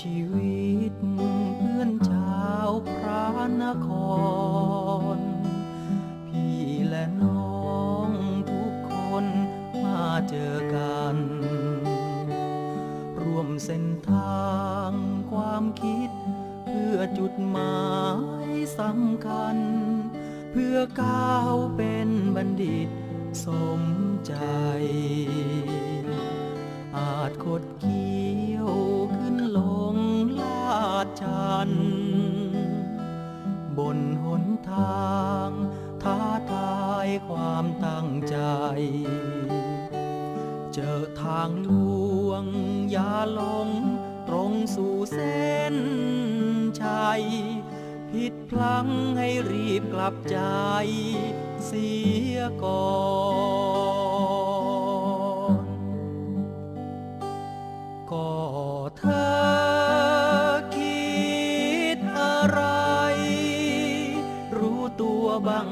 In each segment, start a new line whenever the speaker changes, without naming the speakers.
ชีวิตเพื่อนชาวพระนคร พี่และน้องทุกคนมาเจอกัน ร่วมเส้นทางความคิด เพื่อจุดหมายสำคัญ เพื่อก้าวเป็นบัณฑิตสมใจ อาจคดคี้ จัน บนหนทางท้าทายความตั้งใจ เจอทางลวงอย่าหลงตรงสู่เส้นชัย ผิดพลั้งให้รีบกลับใจเสียก่อน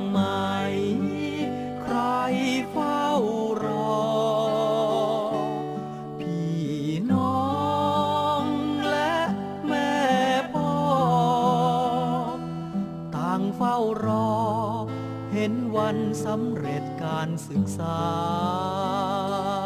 ไหม ใครเฝ้ารอ พี่น้องและแม่พ่อ ต่างเฝ้ารอ เห็นวันสำเร็จการศึกษาอา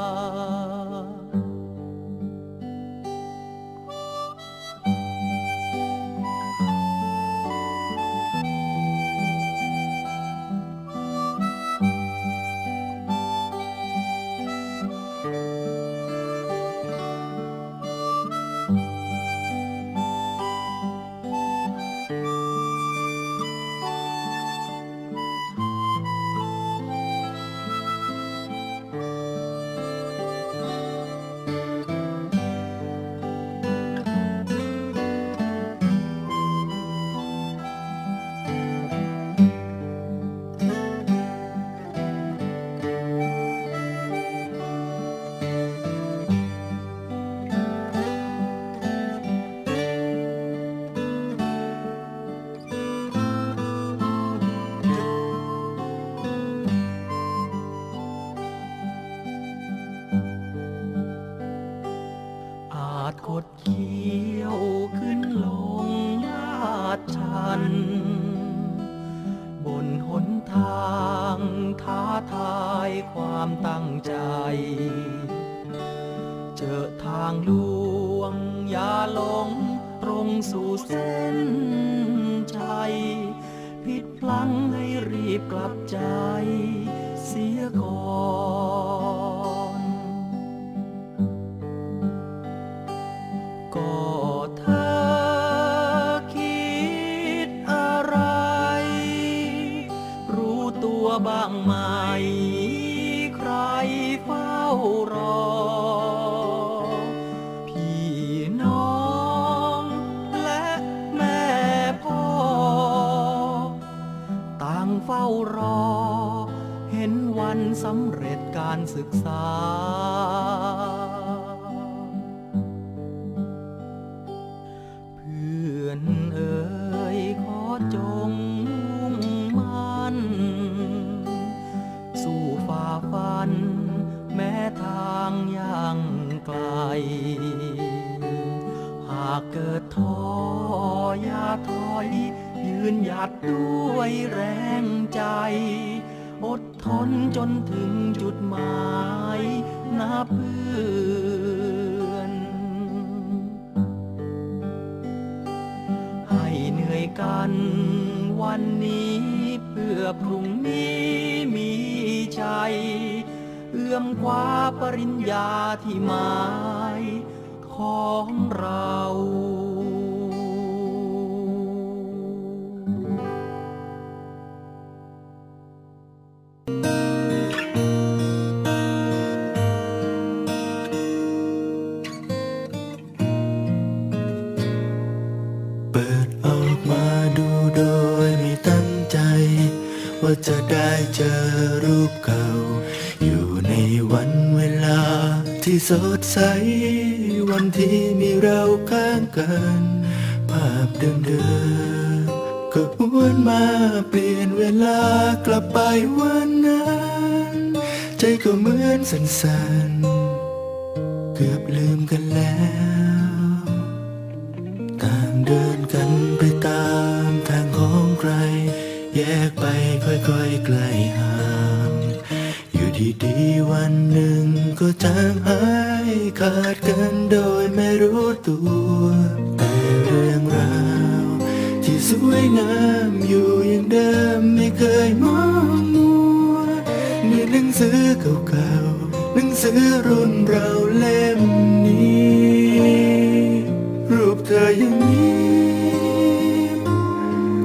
สู่เส้นชัยผิดพลั้งให้รีบกลับใจ เสียก่อนก็เธอคิดอะไร รู้ตัวบ้างไหม ต่างเฝ้ารอ เห็นวันสำเร็จการศึกษา เพื่อนเอ๋ยขอจงมุ่งมั่น สู่ฝ่าฟัน แม้ทางยังไกล หากเกิดท้อ หัดด้วยแรงใจ อดทนจนถึงจุดหมายนะเพื่อนให้เหนื่อยกันวันนี้เพื่อพรุ่งนี้มีใจ เอื้อมคว้าปริญญาที่หมายของเรา
ที่สดใส วันที่มีเราข้างกัน ภาพเดิมๆก็หวนมาเปลี่ยนเวลากลับไปวันนั้น ใจก็เหมือนสั่นๆ เกือบลืมกันแล้ว ต่างเดินกันไปตามทางของใคร แยกไปค่อยๆไกลห่าง อยู่ดีวันหนึ่งก็จางหายขาดกันโดยไม่รู้ตัว แต่เรื่องราว ที่สวยงามอยู่อย่างเดิมไม่เคยมองมัวในหนังสือเก่าๆหนังสือรุ่นเราเล่มนี้ รูปเธอยังยิ้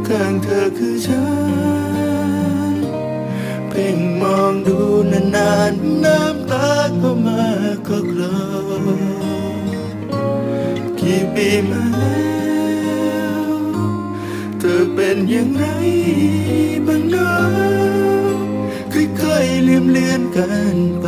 ข้างเธอคือฉัน พ่งมองดูนานๆน้ำตาก็มาก็คลอกี่ปีมาแล้วเธอเป็นอย่างไรบ้างเนาะค่อยๆเลืมเลือนกันไป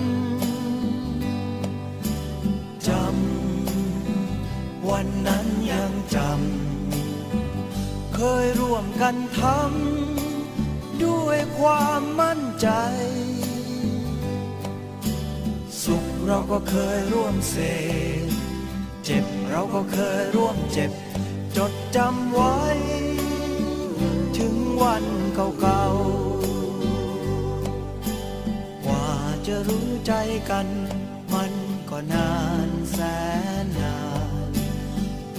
ยร่วมกันทำด้วยความมั่นใจ สุขเราก็เคยร่วมเสพเจ็บเราก็เคยร่วมเจ็บ จดจำไว้ ถึงวันเก่าๆ กว่าจะรู้ใจกัน มันก็นานแสนนาน